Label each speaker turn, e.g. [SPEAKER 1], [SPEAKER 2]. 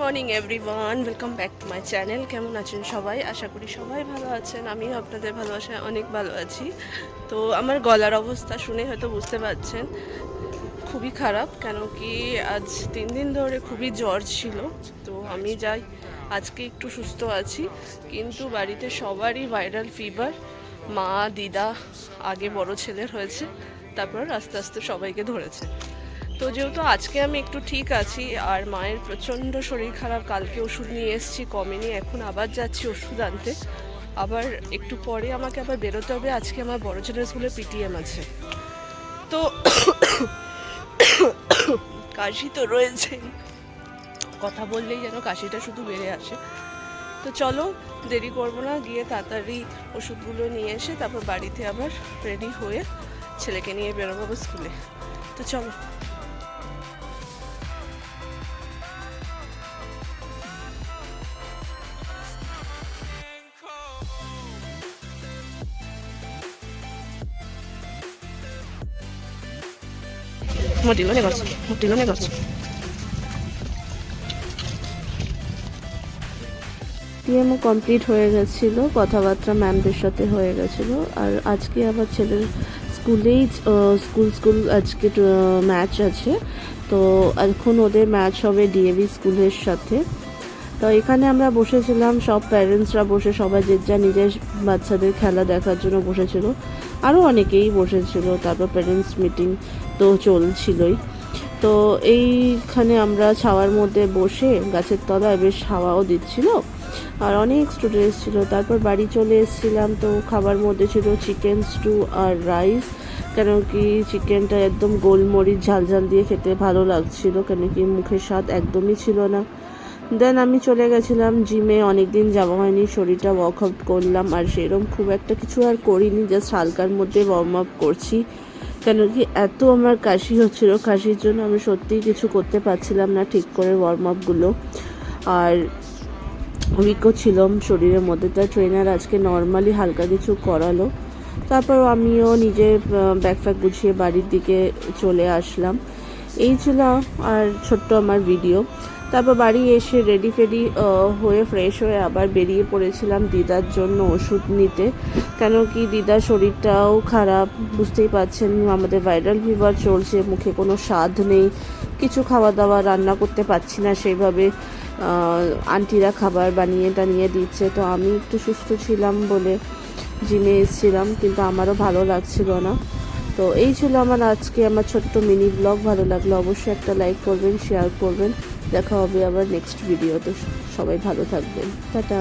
[SPEAKER 1] Morning everyone welcome back to my channel কেমন আছেন সবাই? আশা করি সবাই ভালো আছেন। আমিও আপনাদের ভালোবাসায় অনেক ভালো আছি। তো আমার গলার অবস্থা শুনে হয়তো বুঝতে পারছেন, খুবই খারাপ কেন কি আজ তিন দিন ধরে খুবই জ্বর ছিল। তো আমি যাই, আজকে একটু সুস্থ আছি, কিন্তু বাড়িতে সবারই ভাইরাল ফিভার মা, দিদা, আগে বড় ছেলের হয়েছে, তারপর আস্তে আস্তে সবাইকে ধরেছে। তো যেহেতু আজকে আমি একটু ঠিক আছি, আর মায়ের প্রচণ্ড শরীর খারাপ, কালকে ওষুধ নিয়ে এসেছি কমেনি এখন আবার যাচ্ছি ওষুধ আনতে। আবার একটু পরে আমাকে আবার বেরোতে হবে, আজকে আমার বড় ছেলের স্কুলে পিটিএম আছে। তো কাশি তো রয়েছেই কথা বললেই যেন কাশিটা শুধু বেড়ে আসে। তো চলো, দেরি করব না, গিয়ে তাড়াতাড়ি ওষুধগুলো নিয়ে এসে তারপর বাড়িতে আবার রেডি হয়ে ছেলেকে নিয়ে বেরোবো স্কুলে। তো চলো। পিএমও কমপ্লিট হয়ে গেছিল, কথাবার্তা ম্যামদের সাথে হয়ে গেছিল, আর আজকে আবার ছেলের স্কুলেই স্কুল স্কুল আজকে ম্যাচ আছে। তো এখন ওদের ম্যাচ হবে ডিএভি স্কুলের সাথে। তো এখানে আমরা বসেছিলাম, সব প্যারেন্টসরা বসে সবাই যে যা নিজের বাচ্চাদের খেলা দেখার জন্য বসেছিল। আরও অনেকেই বসেছিল, তারপর প্যারেন্টস মিটিং তো চলছিলই। তো এইখানে আমরা ছাওয়ার মধ্যে বসে গাছের তলায় বেশ হাওয়াও দিচ্ছিল। আর অনেক স্টুডেন্টস ছিল তারপর বাড়ি চলে এসেছিলাম। তো খাবার মধ্যে ছিল চিকেন স্টু আর রাইস কেন কি চিকেনটা একদম গোলমরিচ ঝাল ঝাল দিয়ে খেতে ভালো লাগছিল। কেন কি মুখের স্বাদ একদমই ছিল না। দেন আমি চলে গেছিলাম জিমে অনেক দিন যাওয়া হয়নি, শরীরটা ওয়ার্কআউট করলাম, আর সেরকম খুব একটা কিছু আর করিনি জাস্ট হালকার মধ্যে ওয়ার্ম আপ করছি। কেন কি এত আমার কাশি হচ্ছিল, কাশির জন্য আমি সত্যিই কিছু করতে পারছিলাম না ঠিক করে ওয়ার্ম আপগুলো আর উইকও ছিলাম শরীরের মধ্যে, তার ট্রেনার আজকে নর্মালি হালকা কিছু করালো। তারপর আমিও নিজে ব্যাগ ফ্যাগ গুছিয়ে বাড়ির দিকে চলে আসলাম। এই ছিল আর ছোট্ট আমার ভিডিও তারপর বাড়ি এসে রেডি ফেডি হয়ে ফ্রেশ হয়ে আবার বেরিয়ে পড়েছিলাম দিদার জন্য ওষুধ নিতে। কেন কি দিদার শরীরটাও খারাপ, বুঝতেই পারছেন আমাদের ভাইরাল ফিভার চলছে, মুখে কোনো স্বাদ নেই, কিছু খাওয়া দাওয়া রান্না করতে পারছি না সেইভাবে আন্টিরা খাবার বানিয়ে টানিয়ে দিচ্ছে। তো আমি একটু সুস্থ ছিলাম বলে জিমে এসেছিলাম, কিন্তু আমারও ভালো লাগছিল না। তো এই ছিল আমার আজকে আমার ছোট্ট মিনি ব্লগ ভালো লাগল অবশ্যই একটা লাইক করবেন শেয়ার করবেন। দেখা হবে আবার নেক্সট ভিডিওতে সবাই ভালো থাকবেন। টাটা।